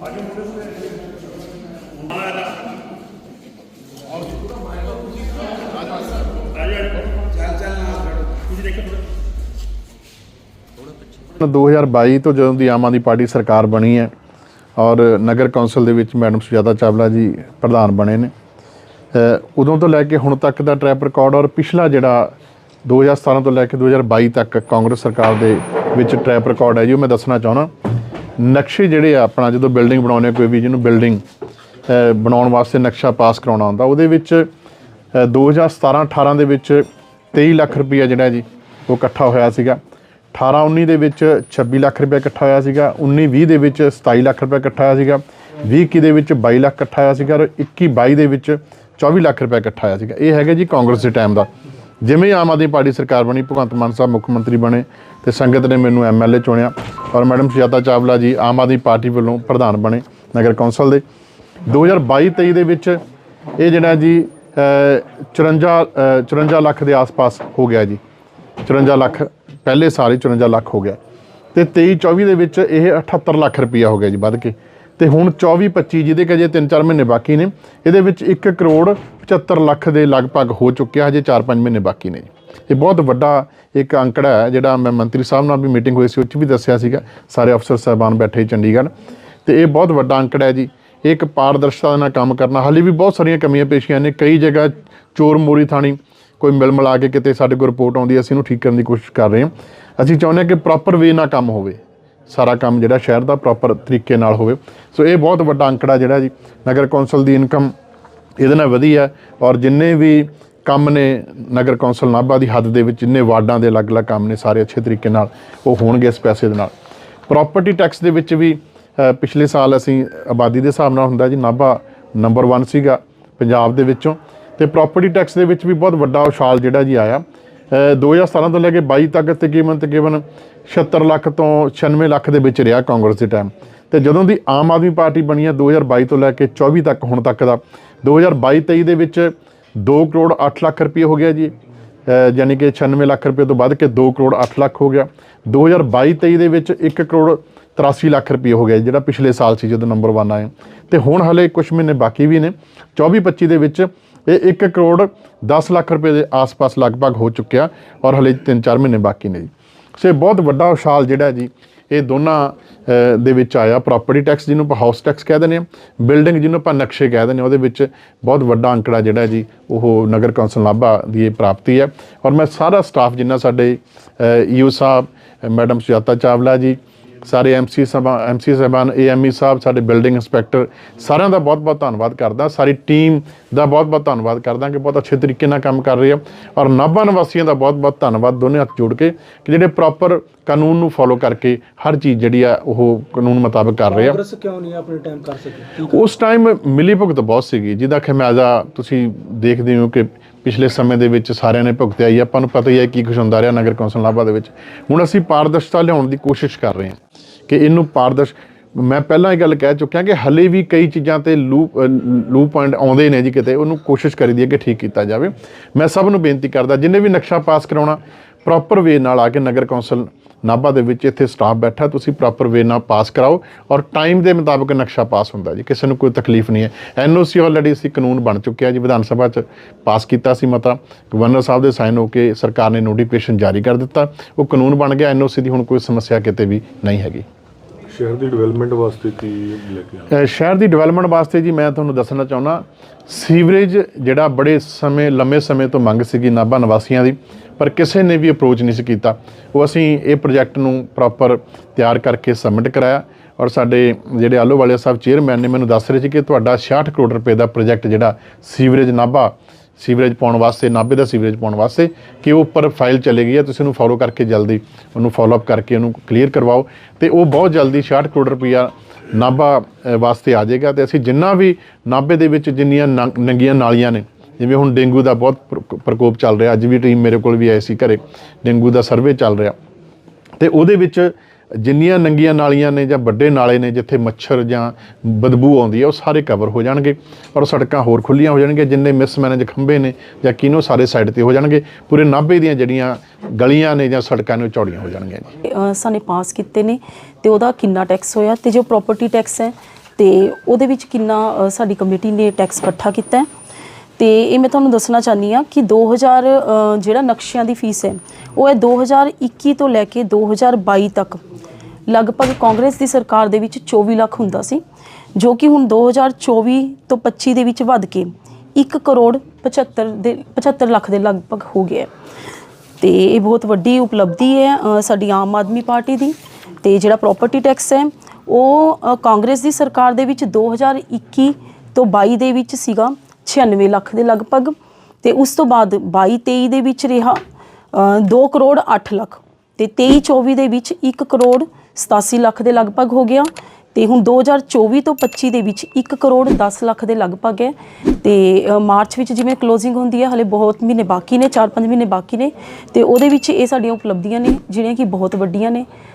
ਤਾਂ 2022 ਤੋਂ ਜਦੋਂ ਦੀ ਆਮ ਆਦਮੀ ਪਾਰਟੀ ਸਰਕਾਰ ਬਣੀ ਹੈ ਔਰ ਨਗਰ ਕੌਂਸਲ ਦੇ ਵਿੱਚ ਮੈਡਮ ਸੁਜਾਤਾ ਚਾਵਲਾ ਜੀ ਪ੍ਰਧਾਨ ਬਣੇ ਨੇ ਉਦੋਂ ਤੋਂ ਲੈ ਕੇ ਹੁਣ ਤੱਕ ਦਾ ਟਰੈਪ ਰਿਕਾਰਡ ਔਰ ਪਿਛਲਾ ਜਿਹੜਾ 2017 ਤੋਂ ਲੈ ਕੇ 2022 ਤੱਕ ਕਾਂਗਰਸ ਸਰਕਾਰ ਦੇ ਵਿੱਚ ਟਰੈਪ ਰਿਕਾਰਡ ਹੈ ਜੀ ਉਹ ਮੈਂ ਦੱਸਣਾ ਚਾਹੁੰਦਾ। ਨਕਸ਼ੇ ਜਿਹੜੇ ਆ ਆਪਣਾ ਜਦੋਂ ਬਿਲਡਿੰਗ ਬਣਾਉਣੇ ਕੋਈ ਵੀ ਜਿਹਨੂੰ ਬਿਲਡਿੰਗ ਬਣਾਉਣ ਵਾਸਤੇ ਨਕਸ਼ਾ ਪਾਸ ਕਰਾਉਣਾ ਹੁੰਦਾ ਉਹਦੇ ਵਿੱਚ ਅ, 2017 18 ਦੇ ਵਿੱਚ 23 ਲੱਖ ਰੁਪਈਆ ਜਿਹੜਾ ਜੀ ਉਹ ਇਕੱਠਾ ਹੋਇਆ ਸੀਗਾ। 18 19 ਦੇ ਵਿੱਚ 26 ਲੱਖ ਰੁਪਏ ਇਕੱਠਾ ਹੋਇਆ ਸੀਗਾ 19 20 ਦੇ ਵਿੱਚ 27 ਲੱਖ ਰੁਪਏ ਇਕੱਠਾ ਹੋਇਆ ਸੀਗਾ 20 21 ਦੇ ਵਿੱਚ 22 ਲੱਖ ਇਕੱਠਾ ਹੋਇਆ ਸੀਗਾ ਔਰ 21 22 ਦੇ ਵਿੱਚ 24 ਲੱਖ ਰੁਪਏ ਇਕੱਠਾ ਹੋਇਆ ਸੀਗਾ। ਇਹ ਹੈਗਾ ਜੀ ਕਾਂਗਰਸ ਦੇ ਟਾਈਮ ਦਾ। ਜਿਵੇਂ ਆਮ ਆਦਮੀ ਪਾਰਟੀ ਸਰਕਾਰ ਬਣੀ ਭਗਵੰਤ ਮਾਨ ਸਾਹਿਬ ਮੁੱਖ ਮੰਤਰੀ ਬਣੇ ਤੇ ਸੰਗਤ ਨੇ ਮੈਨੂੰ ਐਮਐਲਏ ਚੁਣਿਆ ਔਰ ਮੈਡਮ ਸੁਜਾਤਾ ਚਾਵਲਾ ਜੀ ਆਮ ਆਦਮੀ ਪਾਰਟੀ ਵੱਲੋਂ ਪ੍ਰਧਾਨ ਬਣੇ ਨਗਰ ਕੌਂਸਲ ਦੇ। 2022-23 ਦੇ ਵਿੱਚ ਇਹ ਜਿਹੜਾ ਜੀ ਅ, 54 54 ਲੱਖ ਦੇ ਆਸ-ਪਾਸ ਹੋ ਗਿਆ ਜੀ। 54 ਲੱਖ ਪਹਿਲੇ ਸਾਲ ਹੀ 54 ਲੱਖ ਹੋ ਗਿਆ। ਤੇ 23 24 ਦੇ ਵਿੱਚ ਇਹ 78 ਲੱਖ ਰੁਪਈਆ ਹੋ ਗਿਆ ਜੀ ਵੱਧ ਕੇ। ਤੇ ਹੁਣ 24 25 ਜਿਹਦੇ ਕਿ ਅਜੇ 3-4 ਮਹੀਨੇ ਬਾਕੀ ਨੇ, ਇਹਦੇ ਵਿੱਚ 1 ਕਰੋੜ 75 ਲੱਖ ਦੇ ਲਗਭਗ ਹੋ ਚੁੱਕਿਆ, ਹਜੇ 4-5 ਮਹੀਨੇ ਬਾਕੀ ਨੇ ਇਹ ਬਹੁਤ ਵੱਡਾ ਇੱਕ ਅੰਕੜਾ ਹੈ, ਜਿਹੜਾ ਮੈਂ ਮੰਤਰੀ ਸਾਹਿਬ ਨਾਲ ਵੀ ਮੀਟਿੰਗ ਹੋਈ ਸੀ, ਉਹ 'ਚ ਵੀ ਦੱਸਿਆ ਸੀਗਾ। ਸਾਰੇ ਅਫਸਰ ਸਾਹਿਬਾਨ ਬੈਠੇ ਚੰਡੀਗੜ੍ਹ। ਤੇ ਇਹ ਬਹੁਤ ਵੱਡਾ ਅੰਕੜਾ ਹੈ ਜੀ। ਇਹ ਇੱਕ ਪਾਰਦਰਸ਼ਤਾ ਨਾਲ ਕੰਮ ਕਰਨਾ, ਹਾਲੇ ਵੀ ਬਹੁਤ ਸਾਰੀਆਂ ਕਮੀਆਂ ਪੇਸ਼ੀਆਂ ਨੇ। ਕਈ ਜਗ੍ਹਾ ਚੋਰ ਮੋਰੀ ਥਾਣੀ ਕੋਈ ਮਿਲ ਮਿਲਾ ਕੇ ਕਿਤੇ ਸਾਡੇ ਕੋਲ ਰਿਪੋਰਟ ਆਉਂਦੀ ਹੈ, ਅਸੀਂ ਉਹਨੂੰ ਠੀਕ ਕਰਨ ਦੀ ਕੋਸ਼ਿਸ਼ ਕਰ ਰਹੇ ਹਾਂ। ਅਸੀਂ ਚਾਹੁੰਦੇ ਹਾਂ ਕਿ ਪ੍ਰੋਪਰ ਵੇ ਨਾਲ ਕੰਮ ਹੋਵੇ। ਸਾਰਾ ਕੰਮ ਜਿਹੜਾ ਸ਼ਹਿਰ ਦਾ ਪ੍ਰੋਪਰ ਤਰੀਕੇ ਨਾਲ ਹੋਵੇ। ਸੋ ਇਹ ਬਹੁਤ ਵੱਡਾ ਅੰਕੜਾ ਜਿਹੜਾ ਜੀ, ਨਗਰ ਕੌਂਸਲ ਦੀ ਇਨਕਮ ਇਹਦੇ ਨਾਲ ਵਧੀ ਹੈ ਔਰ ਜਿੰਨੇ ਵੀ ਕੰਮ ਨੇ ਨਗਰ ਕੌਂਸਲ ਨਾਭਾ ਦੀ ਹੱਦ ਦੇ ਵਿੱਚ, ਜਿੰਨੇ ਵਾਰਡਾਂ ਦੇ ਅਲੱਗ-ਅਲੱਗ ਕੰਮ ਨੇ ਸਾਰੇ ਅੱਛੇ ਤਰੀਕੇ ਨਾਲ ਉਹ ਹੋਣਗੇ ਇਸ ਪੈਸੇ ਦੇ ਨਾਲ। ਪ੍ਰਾਪਰਟੀ ਟੈਕਸ ਦੇ ਵਿੱਚ ਵੀ ਪਿਛਲੇ ਸਾਲ ਅਸੀਂ ਆਬਾਦੀ ਦੇ ਹਿਸਾਬ ਨਾਲ ਹੁੰਦਾ ਜੀ, ਨਾਭਾ ਨੰਬਰ 1 ਸੀਗਾ ਪੰਜਾਬ ਦੇ ਵਿੱਚੋਂ। ਤੇ ਪ੍ਰਾਪਰਟੀ ਟੈਕਸ ਦੇ ਵਿੱਚ ਵੀ ਬਹੁਤ ਵੱਡਾ ਉਛਾਲ ਜਿਹੜਾ ਜੀ ਆਇਆ। ਅ, 2017 ਤੋਂ ਲੈ ਕੇ 22 ਤੱਕ ਤਕਰੀਬਨ ਤਕਰੀਬਨ 76 ਲੱਖ ਤੋਂ 96 ਲੱਖ ਦੇ ਵਿੱਚ ਰਿਹਾ ਕਾਂਗਰਸ ਦੇ ਟਾਈਮ ਤੇ ਜਦੋਂ ਦੀ ਆਮ ਆਦਮੀ ਪਾਰਟੀ ਬਣੀ ਹੈ 2022 ਤੋਂ ਲੈ ਕੇ 24 ਤੱਕ ਹੁਣ ਤੱਕ ਦਾ 2022-23 ਦੇ ਵਿੱਚ 2 ਕਰੋੜ 8 ਲੱਖ ਰੁਪਏ ਹੋ ਗਿਆ ਜੀ। ਅ, ਯਾਨੀ ਕਿ 96 ਲੱਖ ਰੁਪਏ ਤੋਂ ਵੱਧ ਕੇ 2 ਕਰੋੜ 8 ਲੱਖ ਹੋ ਗਿਆ। 2022-23 ਦੇ ਵਿੱਚ 1 ਕਰੋੜ 83 ਲੱਖ ਰੁਪਏ ਹੋ ਗਿਆ ਜੀ, ਜਿਹੜਾ ਪਿਛਲੇ ਸਾਲ ਸੀ ਜਦੋਂ ਨੰਬਰ 1 ਆਏ ਤੇ ਹੁਣ ਹਲੇ ਕੁਝ ਮਹੀਨੇ ਬਾਕੀ ਵੀ ਨੇ। 24-25 ਦੇ ਵਿੱਚ ਇਹ 1 ਕਰੋੜ 10 ਲੱਖ ਰੁਪਏ ਦੇ ਆਸ-ਪਾਸ ਲਗਭਗ ਹੋ ਚੁੱਕਿਆ ਔਰ ਹਲੇ 3-4 ਮਹੀਨੇ ਬਾਕੀ ਨੇ ਜੀ। ਸੋ ਇਹ ਬਹੁਤ ਵੱਡਾ ਉਛਾਲ ਜਿਹੜਾ ਜੀ, ਇਹ ਦੋਨਾਂ ਦੇ ਵਿੱਚ ਆਇਆ। ਪ੍ਰਾਪਰਟੀ ਟੈਕਸ ਜਿਹਨੂੰ ਆਪਾਂ ਹਾਊਸ ਟੈਕਸ ਕਹਿ ਦਿੰਦੇ ਹਾਂ ਬਿਲਡਿੰਗ ਜਿਹਨੂੰ ਆਪਾਂ ਨਕਸ਼ੇ ਕਹਿ ਦਿੰਦੇ ਹਾਂ, ਉਹਦੇ ਵਿੱਚ ਬਹੁਤ ਵੱਡਾ ਅੰਕੜਾ ਜਿਹੜਾ ਜੀ, ਉਹ ਨਗਰ ਕੌਂਸਲ ਨਾਭਾ ਦੀ ਇਹ ਪ੍ਰਾਪਤੀ ਹੈ। ਔਰ ਮੈਂ ਸਾਰਾ ਸਟਾਫ ਜਿੰਨਾ ਸਾਡੇ ਈਓ ਸਾਹਿਬ ਮੈਡਮ ਸੁਜਾਤਾ ਚਾਵਲਾ ਜੀ ਸਾਰੇ ਐਮਸੀ ਸਭਾ ਐਮਸੀ ਸਾਹਿਬਾਨ ਏਐਮਈ ਸਾਹਿਬ ਸਾਡੇ ਬਿਲਡਿੰਗ ਇੰਸਪੈਕਟਰ ਸਾਰਿਆਂ ਦਾ ਬਹੁਤ-ਬਹੁਤ ਧੰਨਵਾਦ ਕਰਦਾ। ਸਾਰੀ ਟੀਮ ਦਾ ਬਹੁਤ-ਬਹੁਤ ਧੰਨਵਾਦ ਕਰਦਾ ਕਿ ਬਹੁਤ ਅੱਛੇ ਤਰੀਕੇ ਨਾਲ ਕੰਮ ਕਰ ਰਹੇ ਆ। ਔਰ ਨਾਭਾ ਨਿਵਾਸੀਆਂ ਦਾ ਬਹੁਤ-ਬਹੁਤ ਧੰਨਵਾਦ ਦੋਨੇ ਹੱਥ ਜੋੜ ਕੇ ਕਿ ਜਿਹੜੇ ਪ੍ਰੋਪਰ ਕਾਨੂੰਨ ਨੂੰ ਫੋਲੋ ਕਰਕੇ ਹਰ ਚੀਜ਼ ਜਿਹੜੀ ਆ ਉਹ ਕਾਨੂੰਨ ਮੁਤਾਬਕ ਕਰ ਰਹੇ ਆ। ਕਾਂਗਰਸ ਕਿਉਂ ਨਹੀਂ ਆਪਣੇ ਟਾਈਮ ਕਰ ਸਕੀ? ਉਸ ਟਾਈਮ ਮਿਲੀ ਭੁਗਤ ਬਹੁਤ ਸੀਗੀ। ਜਿਹਦਾ ਖਮਿਆਜ਼ਾ ਤੁਸੀਂ ਦੇਖਦੇ ਹੋ ਕਿ ਪਿਛਲੇ ਸਮੇਂ ਦੇ ਵਿੱਚ ਸਾਰਿਆਂ ਨੇ ਭੁਗਤਿਆ ਹੀ। ਆਪਾਂ ਨੂੰ ਪਤਾ ਹੀ ਹੈ ਕੀ ਕੁਝ ਹੁੰਦਾ ਰਿਹਾ ਨਗਰ ਕੌਂਸਲ ਨਾਭਾ ਦੇ ਵਿੱਚ। ਹੁਣ ਅਸੀਂ ਪਾਰਦਰਸ਼ਤਾ ਲਿਆਉਣ ਦੀ ਕੋਸ਼ਿਸ਼ ਕਰ ਰਹੇ ਹਾਂ। ਕਿ ਇਹਨੂੰ ਪਾਰਦਰਸ਼, ਮੈਂ ਪਹਿਲਾਂ ਇਹ ਗੱਲ ਕਹਿ ਚੁੱਕਿਆ ਕਿ ਹਲੇ ਵੀ ਕਈ ਚੀਜ਼ਾਂ ਤੇ ਲੂਪ ਲੂਪ ਪੁਆਇੰਟ ਆਉਂਦੇ ਨੇ ਜੀ ਕਿਤੇ, ਉਹਨੂੰ ਕੋਸ਼ਿਸ਼ ਕਰੀਦੀ ਹੈ ਕਿ ਠੀਕ ਕੀਤਾ ਜਾਵੇ। ਮੈਂ ਸਭ ਨੂੰ ਬੇਨਤੀ ਕਰਦਾ, ਜਿੰਨੇ ਵੀ ਨਕਸ਼ਾ ਪਾਸ ਕਰਾਉਣਾ ਪ੍ਰੋਪਰ ਵੇ ਨਾਲ ਆ ਕੇ ਨਗਰ ਕੌਂਸਲ ਨਾਭਾ ਦੇ ਵਿੱਚ ਇੱਥੇ ਸਟਾਫ ਬੈਠਾ, ਤੁਸੀਂ ਪ੍ਰੋਪਰ ਵੇ ਨਾਲ ਪਾਸ ਕਰਾਓ ਔਰ ਟਾਈਮ ਦੇ ਮੁਤਾਬਕ ਨਕਸ਼ਾ ਪਾਸ ਹੁੰਦਾ ਜੀ, ਕਿਸੇ ਨੂੰ ਕੋਈ ਤਕਲੀਫ ਨਹੀਂ ਹੈ। ਐਨਓਸੀ ਆਲਰੇਡੀ ਸੀ ਕਾਨੂੰਨ ਬਣ ਚੁੱਕਿਆ ਜੀ, ਵਿਧਾਨ ਸਭਾ 'ਚ ਪਾਸ ਕੀਤਾ ਸੀ ਮਤਾ, ਗਵਰਨਰ ਸਾਹਿਬ ਦੇ ਸਾਈਨ ਹੋ ਕੇ ਸਰਕਾਰ ਨੇ ਨੋਟੀਫਿਕੇਸ਼ਨ ਜਾਰੀ ਕਰ ਦਿੱਤਾ, ਉਹ ਕਾਨੂੰਨ ਬਣ ਗਿਆ ਐਨਓਸੀ ਦੀ ਹੁਣ ਕੋਈ ਸਮੱਸਿਆ ਕਿਤੇ ਵੀ ਨਹੀਂ ਹੈਗੀ। ਸ਼ਹਿਰ ਦੀ ਡਿਵੈਲਪਮੈਂਟ ਵਾਸਤੇ ਕੀ ਲੈ ਕੇ ਆਏ ਸ਼ਹਿਰ ਦੀ ਡਿਵੈਲਪਮੈਂਟ ਵਾਸਤੇ ਜੀ ਮੈਂ ਤੁਹਾਨੂੰ ਦੱਸਣਾ ਚਾਹੁੰਦਾ ਸੀਵਰੇਜ ਜਿਹੜਾ ਬੜੇ ਸਮੇਂ, ਲੰਮੇ ਸਮੇਂ ਤੋਂ ਮੰਗ ਸੀਗੀ ਨਾਭਾ ਨਿਵਾਸੀਆਂ ਦੀ, ਪਰ ਕਿਸੇ ਨੇ ਵੀ ਅਪਰੋਚ ਨਹੀਂ ਸੀ ਕੀਤਾ। ਉਹ ਅਸੀਂ ਇਹ ਪ੍ਰੋਜੈਕਟ ਨੂੰ ਪ੍ਰੋਪਰ ਤਿਆਰ ਕਰਕੇ ਸਬਮਿਟ ਕਰਾਇਆ ਔਰ ਸਾਡੇ ਜਿਹੜੇ ਆਲੋ ਵਾਲੇ ਸਾਹਿਬ ਚੇਅਰਮੈਨ ਨੇ ਮੈਨੂੰ ਦੱਸ ਰਹੇ ਸੀ ਕਿ ਤੁਹਾਡਾ 66 ਕਰੋੜ ਰੁਪਏ ਦਾ ਪ੍ਰੋਜੈਕਟ ਜਿਹੜਾ ਸੀਵਰੇਜ ਨਾਭਾ ਸੀਵਰੇਜ ਪਾਉਣ ਵਾਸਤੇ, ਨਾਭੇ ਦਾ ਸੀਵਰੇਜ ਪਾਉਣ ਵਾਸਤੇ ਕਿ ਉਹ ਉੱਪਰ ਫਾਈਲ ਚਲੇ ਗਈ ਹੈ, ਤੁਸੀਂ ਉਹਨੂੰ ਫੋਲੋ ਕਰਕੇ ਜਲਦੀ ਉਹਨੂੰ ਫੋਲੋ ਅਪ ਕਰਕੇ ਉਹਨੂੰ ਕਲੀਅਰ ਕਰਵਾਓ। ਤੇ ਉਹ ਬਹੁਤ ਜਲਦੀ 66 ਕਰੋੜ ਰੁਪਈਆ ਨਾਭਾ ਵਾਸਤੇ ਆ ਜਾਏਗਾ ਤੇ ਅਸੀਂ ਜਿੰਨਾ ਵੀ ਨਾਭੇ ਦੇ ਵਿੱਚ ਜਿੰਨੀਆਂ ਨੰ- ਨੰਗੀਆਂ ਨਾਲੀਆਂ ਨੇ, ਜਿਵੇਂ ਹੁਣ ਡੇਂਗੂ ਦਾ ਬਹੁਤ ਪ੍ਰਕੋਪ ਚੱਲ ਰਿਹਾ, ਅੱਜ ਵੀ ਟੀਮ ਮੇਰੇ ਕੋਲ ਵੀ ਆਈ ਸੀ ਘਰੇ, ਡੇਂਗੂ ਦਾ ਸਰਵੇ ਚੱਲ ਰਿਹਾ। ਤੇ ਉਹਦੇ ਵਿੱਚ ਜਿੰਨੀਆਂ ਨੰਗੀਆਂ ਨਾਲੀਆਂ ਨੇ ਜਾਂ ਵੱਡੇ ਨਾਲੇ ਨੇ ਜਿੱਥੇ ਮੱਛਰ ਜਾਂ ਬਦਬੂ ਆਉਂਦੀ ਹੈ, ਉਹ ਸਾਰੇ ਕਵਰ ਹੋ ਜਾਣਗੇ ਔਰ ਸੜਕਾਂ ਹੋਰ ਖੁੱਲੀਆਂ ਹੋ ਜਾਣਗੀਆਂ, ਜਿੰਨੇ ਮਿਸਮੈਨੇਜ ਖੰਭੇ ਨੇ ਜਾਂ ਕਿਨੋ ਸਾਰੇ ਸਾਈਡ ਤੇ ਹੋ ਜਾਣਗੇ। ਪੂਰੇ ਨਾਭੇ ਦੀਆਂ ਜਿਹੜੀਆਂ ਗਲੀਆਂ ਨੇ ਜਾਂ ਸੜਕਾਂ ਨੇ, ਉਹ ਚੌੜੀਆਂ ਹੋ ਜਾਣਗੀਆਂ ਜੀ। ਸਾਨੇ ਪਾਸ ਕੀਤੇ ਨੇ ਤੇ ਉਹਦਾ ਕਿੰਨਾ ਟੈਕਸ ਹੋਇਆ ਤੇ ਜੋ ਪ੍ਰਾਪਰਟੀ ਟੈਕਸ ਹੈ ਤੇ ਉਹਦੇ ਵਿੱਚ ਕਿੰਨਾ ਸਾਡੀ ਕਮੇਟੀ ਨੇ ਟੈਕਸ ਇਕੱਠਾ ਕੀਤਾ ਹੈ। ਤੇ ਇਹ ਮੈਂ ਤੁਹਾਨੂੰ ਦੱਸਣਾ ਚਾਹਨੀ ਆ ਕਿ 2000 ਅ, ਜਿਹੜਾ ਨਕਸ਼ਿਆਂ ਦੀ ਫੀਸ ਹੈ ਉਹ ਹੈ 2021 ਤੋਂ ਲੈ ਕੇ 2022 ਤੱਕ। ਲਗਭਗ ਕਾਂਗਰਸ ਦੀ ਸਰਕਾਰ ਦੇ ਵਿੱਚ 24 ਲੱਖ ਹੁੰਦਾ ਸੀ ਜੋ ਕਿ ਹੁਣ 2024 ਤੋਂ 25 ਦੇ ਵਿੱਚ ਵੱਧ ਕੇ 1 ਕਰੋੜ 75 ਦੇ 75 ਲੱਖ ਦੇ ਲਗਭਗ ਹੋ ਗਿਆ ਹੈ। ਤੇ ਇਹ ਬਹੁਤ ਵੱਡੀ ਉਪਲਬਧੀ ਹੈ ਸਾਡੀ ਆਮ ਆਦਮੀ ਪਾਰਟੀ ਦੀ। ਤੇ ਜਿਹੜਾ ਪ੍ਰਾਪਰਟੀ ਟੈਕਸ ਹੈ ਉਹ ਕਾਂਗਰਸ ਦੀ ਸਰਕਾਰ ਦੇ ਵਿੱਚ 2021 ਤੋਂ 22 ਦੇ ਵਿੱਚ ਸੀਗਾ। 96 ਲੱਖ ਦੇ ਲਗਭਗ ਤੇ ਉਸ ਤੋਂ ਬਾਅਦ 22 23 ਦੇ ਵਿੱਚ ਰਿਹਾ 2 ਕਰੋੜ 8 ਲੱਖ ਤੇ 23 24 ਦੇ ਵਿੱਚ 1 ਕਰੋੜ 87 ਲੱਖ ਦੇ ਲਗਭਗ ਹੋ ਗਿਆ ਤੇ ਹੁਣ 2024 ਤੋਂ 25 ਦੇ ਵਿੱਚ 1 ਕਰੋੜ 10 ਲੱਖ ਦੇ ਲਗਭਗ ਹੈ ਤੇ ਮਾਰਚ ਵਿੱਚ ਜਿਵੇਂ ਕਲੋਜ਼ਿੰਗ ਹੁੰਦੀ ਹੈ, ਹਲੇ ਬਹੁਤ ਮਹੀਨੇ ਬਾਕੀ ਨੇ 4-5 ਮਹੀਨੇ ਬਾਕੀ ਨੇ ਤੇ ਉਹਦੇ ਵਿੱਚ ਇਹ ਸਾਡੀਆਂ ਉਪਲਬਧੀਆਂ ਨੇ ਜਿਹੜੀਆਂ ਕਿ ਬਹੁਤ ਵੱਡੀਆਂ ਨੇ।